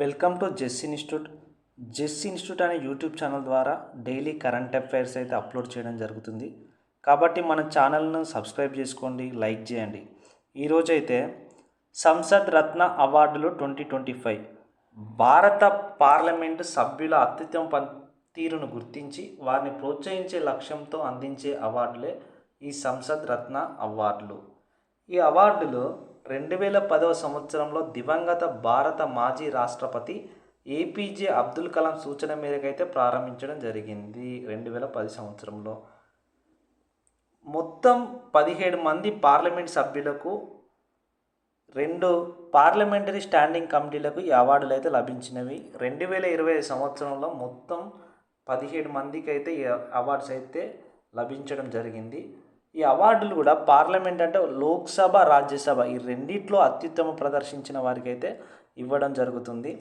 Welcome to Jes institute. Jes institute అనే YouTube channel ద్వారా daily current affairs అయితే upload చేయడం జరుగుతుంది. కాబట్టి మన ఛానల్ను సబ్స్క్రైబ్ చేసుకోండి లైక్ చేయండి. ఈరోజైతే సంసద్ రత్న అవార్డులు ట్వంటీ ట్వంటీ ఫైవ్. భారత పార్లమెంటు సభ్యుల అత్యుత్తమ పనితీరును గుర్తించి వారిని ప్రోత్సహించే లక్ష్యంతో అందించే అవార్డులే ఈ సంసద్ రత్న అవార్డులు. ఈ అవార్డులు రెండు వేల పదవ సంవత్సరంలో దివంగత భారత మాజీ రాష్ట్రపతి ఏపీజే అబ్దుల్ కలాం సూచన మేరకు అయితే ప్రారంభించడం జరిగింది రెండు వేల పది సంవత్సరంలో. మొత్తం పదిహేడు మంది పార్లమెంట్ సభ్యులకు రెండు పార్లమెంటరీ స్టాండింగ్ కమిటీలకు ఈ అవార్డులు అయితే లభించినవి. రెండు వేల ఇరవై సంవత్సరంలో మొత్తం పదిహేడు మందికి అయితే ఈ అవార్డ్స్ అయితే లభించడం జరిగింది. ఈ అవార్డులు కూడా పార్లమెంట్ అంటే లోక్సభ రాజ్యసభ ఈ రెండిట్లో అత్యుత్తమ ప్రదర్శించిన వారికి అయితే ఇవ్వడం జరుగుతుంది.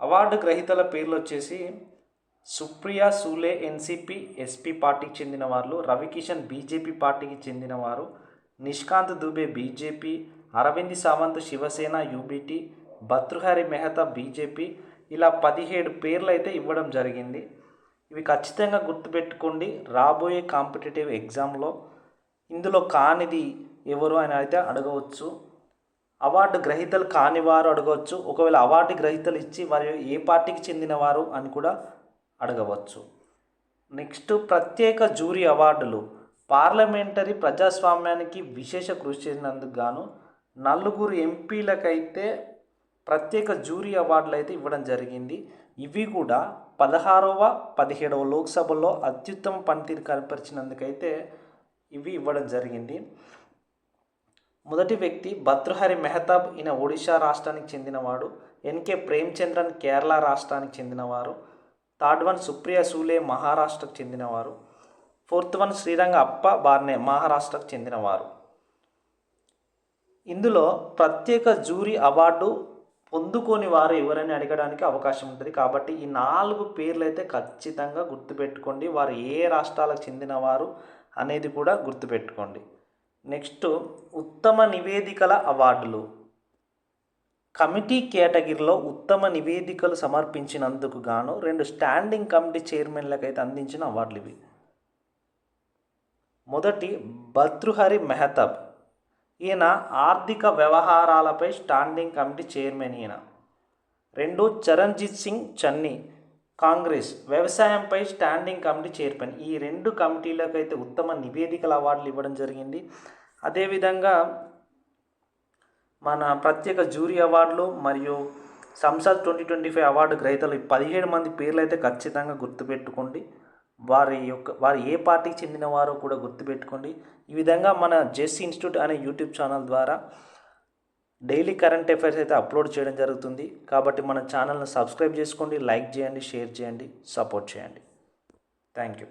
అవార్డు గ్రహీతల పేర్లు వచ్చేసి సుప్రియా సూలే ఎన్సిపి ఎస్పీ పార్టీకి చెందిన వాళ్ళు రవికిషన్ బీజేపీ పార్టీకి చెందినవారు Nishikant Dubey BJP Arvind Sawant Shiv Sena UBT Bhartruhari Mehta BJP ఇలా పదిహేడు పేర్లు అయితే ఇవ్వడం జరిగింది. ఇవి ఖచ్చితంగా గుర్తుపెట్టుకోండి. రాబోయే కాంపిటేటివ్ ఎగ్జామ్లో ఇందులో కానిది ఎవరు అని అయితే అడగవచ్చు. అవార్డు గ్రహీతలు కాని వారు అడగవచ్చు. ఒకవేళ అవార్డు గ్రహీతలు ఇచ్చి మరియు ఏ పార్టీకి చెందినవారు అని కూడా అడగవచ్చు. నెక్స్ట్ ప్రత్యేక జూరీ అవార్డులు. పార్లమెంటరీ ప్రజాస్వామ్యానికి విశేష కృషి చేసినందుకు గాను నలుగురు ఎంపీలకైతే ప్రత్యేక జూరీ అవార్డులు అయితే ఇవ్వడం జరిగింది. ఇవి కూడా పదహారవ పదిహేడవ లోక్సభలో అత్యుత్తమ పనితీరు కనపరిచినందుకైతే ఇవి ఇవ్వడం జరిగింది. మొదటి వ్యక్తి భర్తృహరి మెహతాబ్ ఈయన ఒడిశా రాష్ట్రానికి చెందినవాడు. ఎన్కే ప్రేమ్చంద్రన్ కేరళ రాష్ట్రానికి చెందినవారు. థర్డ్ వన్ సుప్రియ సూలే మహారాష్ట్రకు చెందినవారు. ఫోర్త్ వన్ శ్రీరంగ అప్ప బార్నే మహారాష్ట్రకు చెందినవారు. ఇందులో ప్రత్యేక జూరీ అవార్డు పొందుకొని వారు ఎవరని అడగడానికి అవకాశం ఉంటుంది. కాబట్టి ఈ నాలుగు పేర్లు అయితే ఖచ్చితంగా గుర్తుపెట్టుకోండి. వారు ఏ రాష్ట్రాలకు చెందినవారు అనేది కూడా గుర్తుపెట్టుకోండి. నెక్స్ట్ ఉత్తమ నివేదికల అవార్డులు. కమిటీ కేటగిరీలో ఉత్తమ నివేదికలు సమర్పించినందుకు గాను రెండు స్టాండింగ్ కమిటీ చైర్మన్లకు అయితే అందించిన అవార్డులు ఇవి. మొదటి భద్రుహరి మెహతాబ్. ఈయన ఆర్థిక వ్యవహారాలపై స్టాండింగ్ కమిటీ చైర్మన్ ఈయన. రెండు చరణ్జిత్ సింగ్ చన్నీ. కాంగ్రెస్ వ్యవసాయంపై స్టాండింగ్ కమిటీ చైర్మన్. ఈ రెండు కమిటీలకు అయితే ఉత్తమ నివేదికల అవార్డులు ఇవ్వడం జరిగింది. అదేవిధంగా మన ప్రత్యేక జూరీ అవార్డులు మరియు Sansad twenty twenty five award గ్రహీతలు పదిహేడు మంది పేర్లు అయితే ఖచ్చితంగా గుర్తుపెట్టుకోండి. వారి యొక్క వారు ఏ పార్టీకి చెందినవారో కూడా గుర్తుపెట్టుకోండి. ఈ విధంగా మన జెస్ ఇన్స్టిట్యూట్ అనే యూట్యూబ్ ఛానల్ ద్వారా డైలీ కరెంట్ అఫైర్స్ అయితే అప్లోడ్ చేయడం జరుగుతుంది. కాబట్టి మన ఛానల్ని సబ్స్క్రైబ్ చేసుకోండి లైక్ చేయండి షేర్ చేయండి సపోర్ట్ చేయండి. Thank you.